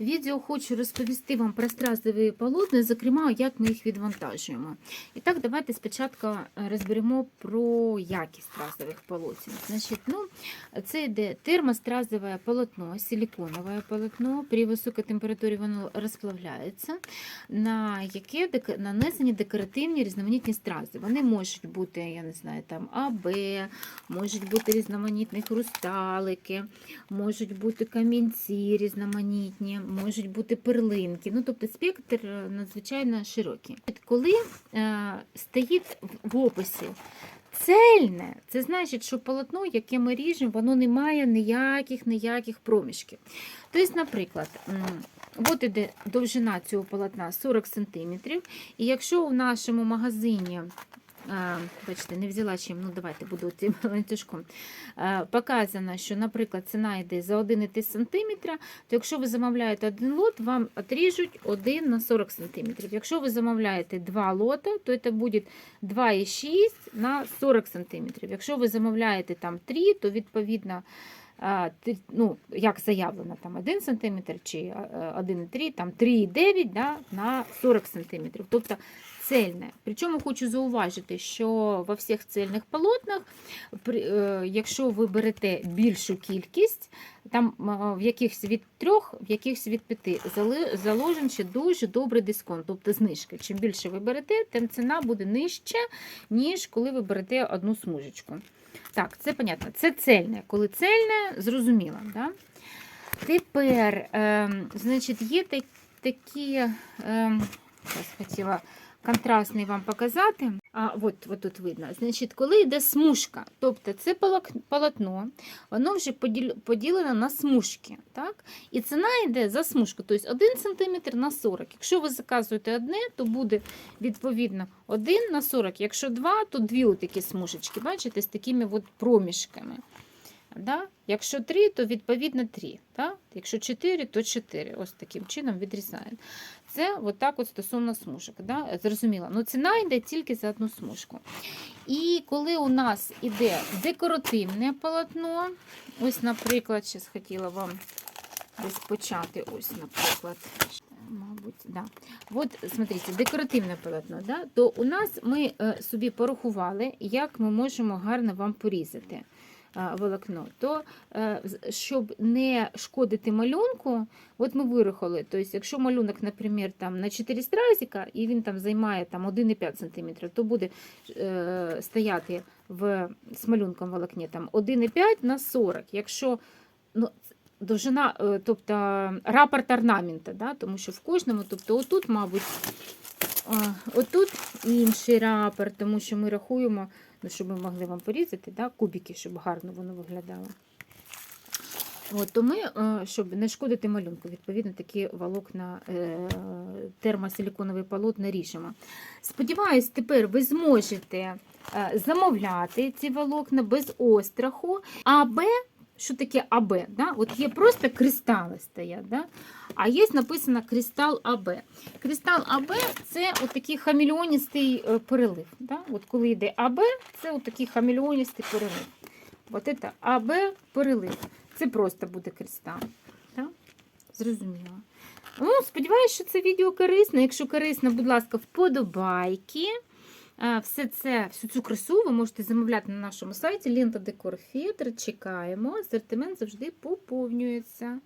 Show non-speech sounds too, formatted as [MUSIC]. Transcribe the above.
відео хочу розповісти вам про стразові полотна, зокрема, як ми їх відвантажуємо. І так, давайте спочатку розберемо про якість стразових полотен. Значить, ну, це йде термостразове полотно, силиконове полотно. При високій температурі воно розплавляється, на яке нанесені декоративні різноманітні стрази. Вони можуть бути, я не знаю, там АБ, можуть бути різноманітні хрусталики, можуть бути камінці різноманітні, можуть бути перлинки. Ну, тобто спектр е, надзвичайно широкий. Коли е, стоїть в- описі цельне, це значить, що полотно, яке ми ріжемо, воно не має ніяких ніяких проміжків. Тобто, наприклад, от іде довжина цього полотна 40 см, і якщо в нашому магазині Бачите, не взяла чим, ну давайте буду цим [LAUGHS] ланцюжком. Показано, що, наприклад, ціна йде за 1,3 см, то якщо ви замовляєте один лот, вам отріжуть 1 на 40 см. Якщо ви замовляєте два лота, то це буде 2,6 на 40 см. Якщо ви замовляєте там 3, то відповідно ну, як заявлено, там 1 см чи е, 1,3, там 3,9 да, на 40 см. Тобто цельне. Причому хочу зауважити, що во всіх цельних полотнах, е, якщо ви берете більшу кількість, там е, в якихось від трьох, в якихось від п'яти заложен ще дуже добрий дисконт, тобто знижка. Чим більше ви берете, тим ціна буде нижча, ніж коли ви берете одну смужечку. Так, це понятно. Це цельне. Коли цельне, зрозуміло. Да? Тепер, ем, значить, є такі, зараз хотіла контрастний вам показати. А, от, от тут видно. Значить, коли йде смужка, тобто це полотно, воно вже поділено на смужки. Так? І ціна йде за смужку, тобто 1 см на 40. Якщо ви заказуєте одне, то буде відповідно 1 на 40. Якщо 2, то дві отакі смужечки, бачите, з такими от проміжками. Да? Якщо 3, то відповідно 3. Да? Якщо 4, то 4. Ось таким чином відрізаємо. Це от так от стосовно смужок. Да? Зрозуміло. Ну, ціна йде тільки за одну смужку. І коли у нас іде декоративне полотно, ось, наприклад, зараз хотіла вам десь почати, ось, наприклад. Мабуть, да. От, смотрите, декоративне полотно, да? то у нас ми е, собі порахували, як ми можемо гарно вам порізати волокно. То, е, щоб не шкодити малюнку, от ми вирахували, тобто, якщо малюнок, наприклад, там, на 4 стразика, і він там займає там, 1,5 см, то буде е, стояти в, з малюнком волокні там, 1,5 на 40. Якщо ну, довжина, е, тобто рапорт орнамента, да? тому що в кожному, тобто отут, мабуть, а, отут інший рапорт, тому що ми рахуємо, ну, щоб ми могли вам порізати, да? кубики, щоб гарно воно виглядало. От, то ми, е, щоб не шкодити малюнку, відповідно, такі волокна е, термосиліконовий полотна ріжемо. Сподіваюсь, тепер ви зможете е, замовляти ці волокна без остраху. АБ, що таке АБ? Да? От є просто кристали стоять, да? а є написано кристал АБ. Кристал АБ це отакий хамільоністий е, перелив. Да? От коли йде АБ, це отакий хамільоністий перелив. От це АБ перелив. Це просто буде кристал. Так? Зрозуміло. Ну, сподіваюся, що це відео корисне. Якщо корисно, будь ласка, вподобайки. Все це, всю цю красу ви можете замовляти на нашому сайті Лента Декор Фітр. Чекаємо. Асортимент завжди поповнюється.